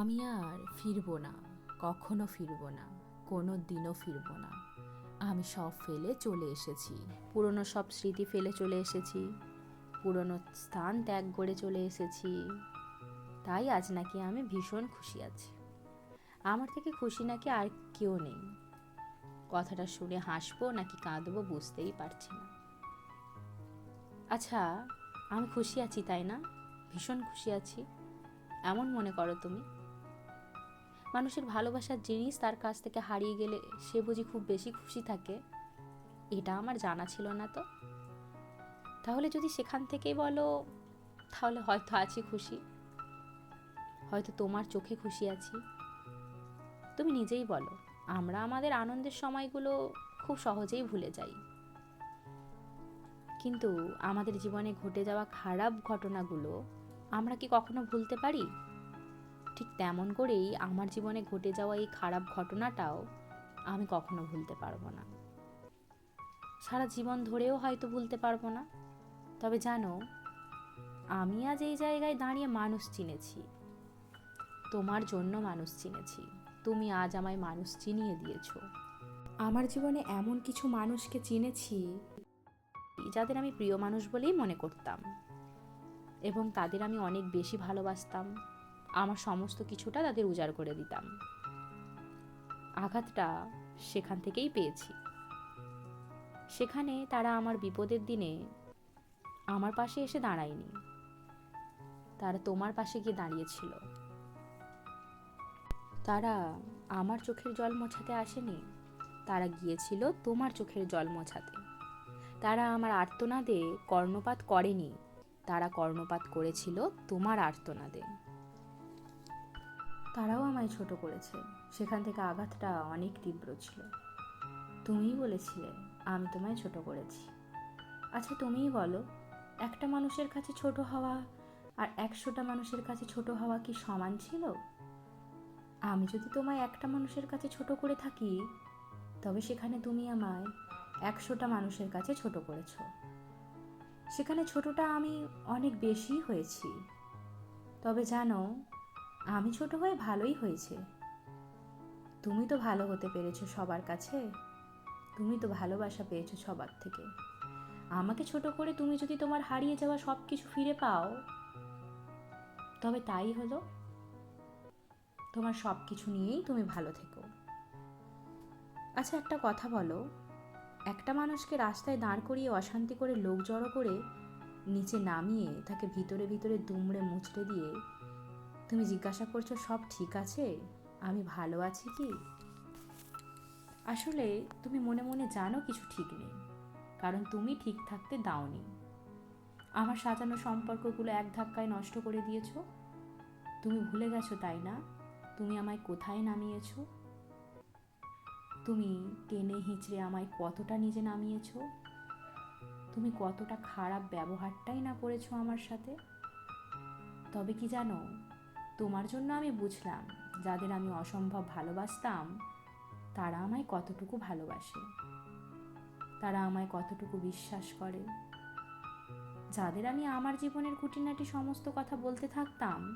আমি আর ফিরবো না, কখনো ফিরবো না কোনো দিনও ফিরবো না। আমি সব ফেলে চলে এসেছি, পুরনো সব স্মৃতি ফেলে চলে এসেছি, পুরনো স্থান ত্যাগ করে চলে এসেছি। তাই আজ নাকি আমি ভীষণ খুশি আছি। আমার থেকে খুশি নাকি আর কেউ নেই। কথাটা শুনে হাসবো নাকি কাঁদবো বুঝতেই পারছি না। আচ্ছা আমি খুশি আছি, তাই না? ভীষণ খুশি আছি। এমন মনে করো তুমি। মানুষের ভালোবাসার জিনিস তার কাছ থেকে হারিয়ে গেলে সে বুঝি খুব বেশি খুশি থাকে। এটা আমার জানা ছিল না তো। তাহলে যদি সেখান থেকেই বলো, তাহলে হয়তো আছি খুশি। হয়তো তোমার চোখে খুশি আছি। তুমি নিজেই বলো, আমরা আমাদের আনন্দের সময়গুলো খুব সহজেই ভুলে যাই। কিন্তু আমাদের জীবনে ঘটে যাওয়া খারাপ ঘটনাগুলো আমরা কি কখনো ভুলতে পারি? ঠিক তেমন করেই আমার জীবনে ঘটে যাওয়া এই খারাপ ঘটনাটাও আমি কখনো ভুলতে পারব না। সারা জীবন ধরেও হয়তো ভুলতে পারব না। তবে জানো, আমি আজ এই জায়গায় দাঁড়িয়ে মানুষ চিনেছি। তোমার জন্য মানুষ চিনেছি। তুমি আজ আমায় মানুষ চিনিয়ে দিয়েছ। আমার জীবনে এমন কিছু মানুষকে চিনেছি যাদের আমি প্রিয় মানুষ বলেই মনে করতাম এবং তাদের আমি অনেক বেশি ভালোবাসতাম। আমার সমস্ত কিছুটা তাদের উজাড় করে দিতাম। আঘাতটা সেখান থেকেই পেয়েছি। সেখানে তারা আমার বিপদের দিনে আমার পাশে এসে দাঁড়ায়নি। তারা তোমার পাশে গিয়ে দাঁড়িয়েছিল। তারা আমার চোখের জল মোছাতে আসেনি। তারা গিয়েছিল তোমার চোখের জল মোছাতে। তারা আমার আর্তনাদে কর্ণপাত করেনি। তারা কর্ণপাত করেছিল তোমার আর্তনাদে। তারাও আমায় ছোট করেছে। সেখান থেকে আঘাতটা অনেক তীব্র ছিল। তুমিই বলেছিলে, আমি তোমায় ছোট করেছি। আচ্ছা তুমিই বলো, একটা মানুষের কাছে ছোট হওয়া আর একশোটা মানুষের কাছে ছোট হওয়া কি সমান ছিল? আমি যদি তোমায় একটা মানুষের কাছে ছোট করে থাকি, তবে সেখানে তুমি আমায় একশোটা মানুষের কাছে ছোট করেছ। সেখানে ছোটটা আমি অনেক বেশি হয়েছি। তবে জানো আমি ছোট হয়ে ভালোই হয়েছে। তুমি তো ভালো হতে পেরেছ সবার কাছে। তুমি তো ভালোবাসা পেয়েছ সবার থেকে। আমাকে ছোট করে তুমি যদি তোমার হারিয়ে যাওয়া সব কিছু ফিরে পাও, তবে তাই হলো তোমার সব কিছু নিয়েই তুমি ভালো থেকো। আচ্ছা একটা কথা বলো। একটা মানুষকে রাস্তায় দাঁড় করিয়ে অশান্তি করে লোক জড়ো করে নিচে নামিয়ে তাকে ভিতরে ভিতরে দুমড়ে মুচড়ে দিয়ে তুমি জিজ্ঞাসা করছ সব ঠিক আছে? আমি ভালো আছি কি? আসলে তুমি মনে মনে জানো কিছু ঠিক নেই, কারণ তুমি ঠিক থাকতে দাওনি। আমার সাজানো সম্পর্কগুলো এক ধাক্কায় নষ্ট করে দিয়েছ। তুমি ভুলে গেছো, তাই না? তুমি আমায় কোথায় নামিয়েছো? তুমি টেনে হিঁচড়ে আমায় কতটা নিজে নামিয়েছ? তুমি কতটা খারাপ ব্যবহারটাই না করেছ আমার সাথে? তবে কি জানো তোমার জন্য আমি বুঝলাম, যাদের আমি অসম্ভব ভালোবাসতাম, তারা আমায় কতটুকু ভালোবাসে। তারা আমায় কতটুকু বিশ্বাস করে। যাদের আমি আমার জীবনের খুঁটিনাটি সমস্ত কথা বলতে থাকতাম,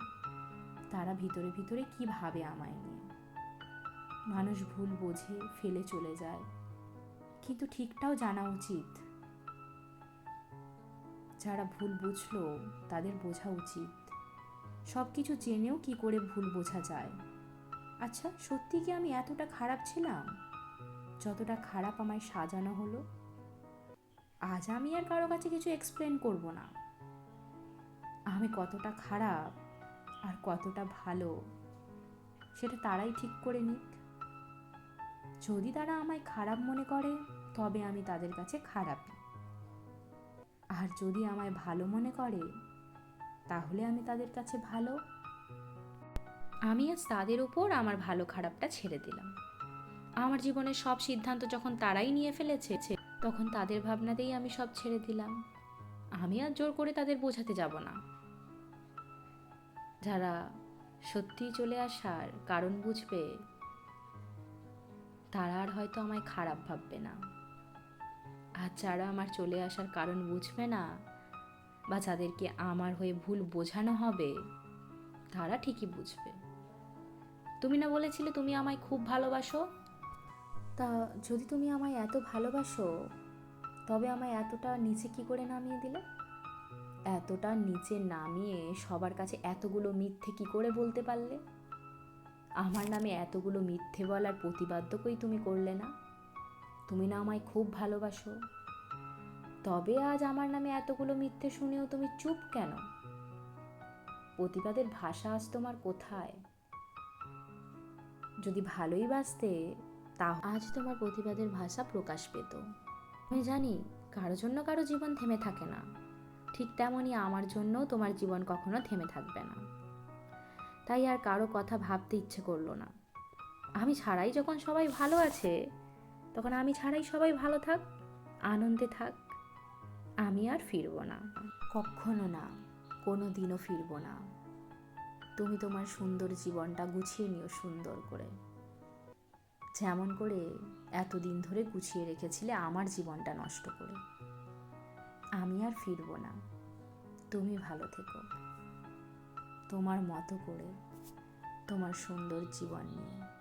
তারা ভিতরে ভিতরে কি ভাবে আমায় নিয়ে। মানুষ ভুল বোঝে, ফেলে চলে যায়। কিন্তু ঠিকটাও জানা উচিত। যারা ভুল বুঝলো, তাদের বোঝা উচিত। সব কিছু জেনেও কি করে ভুল বোঝা যায়? আচ্ছা সত্যি কি আমি এতটা খারাপ ছিলাম? যতটা খারাপ আমায় সাজানো হলো? আজ আমি আর কারও কাছে কিছু এক্সপ্লেন করব না। আমি কতটা খারাপ আর কতটা ভালো, সেটা তারাই ঠিক করে নিক। যদি তারা আমায় খারাপ মনে করে, তবে আমি তাদের কাছে খারাপ আর যদি আমায় ভালো মনে করে তাহলে আমি তাদের কাছে ভালো। আমি আজ তাদের উপর আমার ভালো খারাপটা ছেড়ে দিলাম। আমার জীবনের সব সিদ্ধান্ত যখন তারাই নিয়ে ফেলেছে, তখন তাদের ভাবনাতেই আমি সব ছেড়ে দিলাম। আমি আর জোর করে তাদের বোঝাতে যাব না। যারা সত্যিই চলে আসার কারণ বুঝবে, তারা আর হয়তো আমায় খারাপ ভাববে না। আর যারা আমার চলে আসার কারণ বুঝবে না বা যাদেরকে আমার হয়ে ভুল বোঝানো হবে, তারা ঠিকই বুঝবে। তুমি না বলেছিলে তুমি আমায় খুব ভালোবাসো? তা যদি তুমি আমায় এত ভালোবাসো, তবে আমায় এতটা নিচে কি করে নামিয়ে দিলে? এতটা নিচে নামিয়ে সবার কাছে এতগুলো মিথ্যে কি করে বলতে পারলে? আমার নামে এতগুলো মিথ্যে বলার প্রতিবাদ্যকই তুমি করলে না? তুমি না আমায় খুব ভালোবাসো। তবে আজ আমার নামে এতগুলো মিথ্যে শুনেও তুমি চুপ কেন? প্রতিবাদের ভাষা আজ তোমার কোথায়? যদি ভালোই বাসতে তা আজ তোমার প্রতিবাদের ভাষা প্রকাশ পেত। আমি জানি, কারও জন্য কারও জীবন থেমে থাকে না। ঠিক তেমনই আমার জন্য তোমার জীবন কখনো থেমে থাকবে না। তাই আর কারও কথা ভাবতে ইচ্ছে করল না। আমি ছাড়াই যখন সবাই ভালো আছে, তখন আমি ছাড়াই সবাই ভালো থাক, আনন্দে থাক। আমি আর ফিরবো না। কখনো না কোনো দিনও ফিরবো না। তুমি তোমার সুন্দর জীবনটা গুছিয়ে নিও সুন্দর করে। যেমন করে এতদিন ধরে গুছিয়ে রেখেছিলে আমার জীবনটা নষ্ট করে। আমি আর ফিরবো না। তুমি ভালো থেকো। তোমার মতো করে তোমার সুন্দর জীবন নিয়ে।